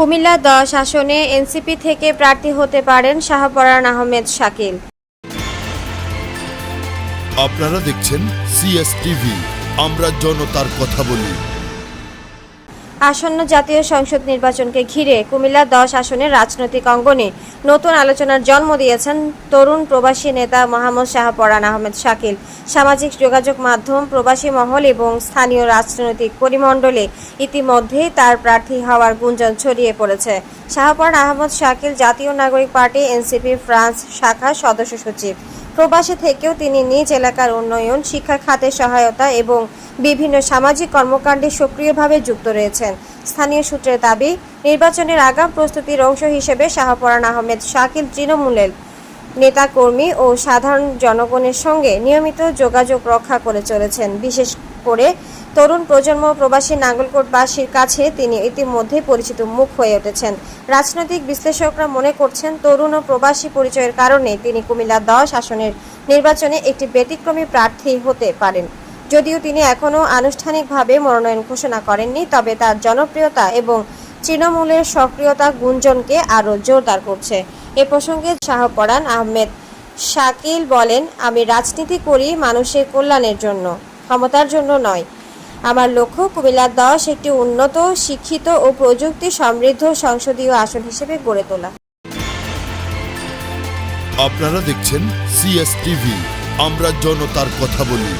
কুমিল্লা দশ আসনে এনসিপি থেকে প্রার্থী হতে পারেন শাহপরান আহমেদ শাকিল। আপনারা দেখছেন সিএসটিভি আমরা জনতার কথা বলি। আসন্ন জাতীয় সংসদ নির্বাচনকে ঘিরে কুমিল্লা দশ আসনের রাজনৈতিক অঙ্গনে নতুন আলোচনার জন্ম দিয়েছেন তরুণ প্রবাসী নেতা মোহাম্মদ শাহপরান আহমেদ শাকিল। সামাজিক যোগাযোগ মাধ্যম, প্রবাসী মহল এবং স্থানীয় রাজনৈতিক পরিমণ্ডলে ইতিমধ্যেই তার প্রার্থী হওয়ার গুঞ্জন ছড়িয়ে পড়েছে। শাহপরান আহমদ শাকিল জাতীয় নাগরিক পার্টি, এনসিপি, ফ্রান্স শাখার সদস্য সচিব। প্রবাসী থেকেও তিনি নিজ এলাকার উন্নয়ন, শিক্ষা খাতে সহায়তা এবং বিভিন্ন সামাজিক কর্মকাণ্ডে সক্রিয়ভাবে যুক্ত রয়েছেন। স্থানীয় সূত্রের দাবি, নির্বাচনের আগাম প্রস্তুতির অংশ হিসেবে শাহপরান আহমেদ, শাকিল তৃণমূলের নেতাকর্মী ও সাধারণ জনগণের সঙ্গে নিয়মিত যোগাযোগ রক্ষা করে চলেছেন। বিশেষ করে তরুণ প্রজন্ম প্রবাসী নাঙ্গলকোটবাসীর কাছে তিনি ইতিমধ্যে পরিচিত মুখ হয়ে উঠেছেন। রাজনৈতিক বিশ্লেষকরা মনে করছেন, তরুণ ও প্রবাসী পরিচয়ের কারণে তিনি কুমিল্লা দশ আসনের নির্বাচনে একটি ব্যতিক্রমী প্রার্থী হতে পারেন। যদিও তিনি এখনও আনুষ্ঠানিকভাবে মনোনয়ন ঘোষণা করেননি, তবে তার জনপ্রিয়তা এবং তৃণমূলের সক্রিয়তা গুঞ্জনকে আরও জোরদার করছে। এ প্রসঙ্গে শাহপরান আহমেদ শাকিল বলেন, আমি রাজনীতি করি মানুষের কল্যাণের জন্য, ক্ষমতার জন্য নয়। আমার লক্ষ্য কুমিল্লা দশ, একটি উন্নত, শিক্ষিত ও প্রযুক্তি সমৃদ্ধ সংসদীয় আসন হিসেবে গড়ে তোলা। আপনারা দেখছেন সিএস টিভি আমরা জনতার কথা বলি।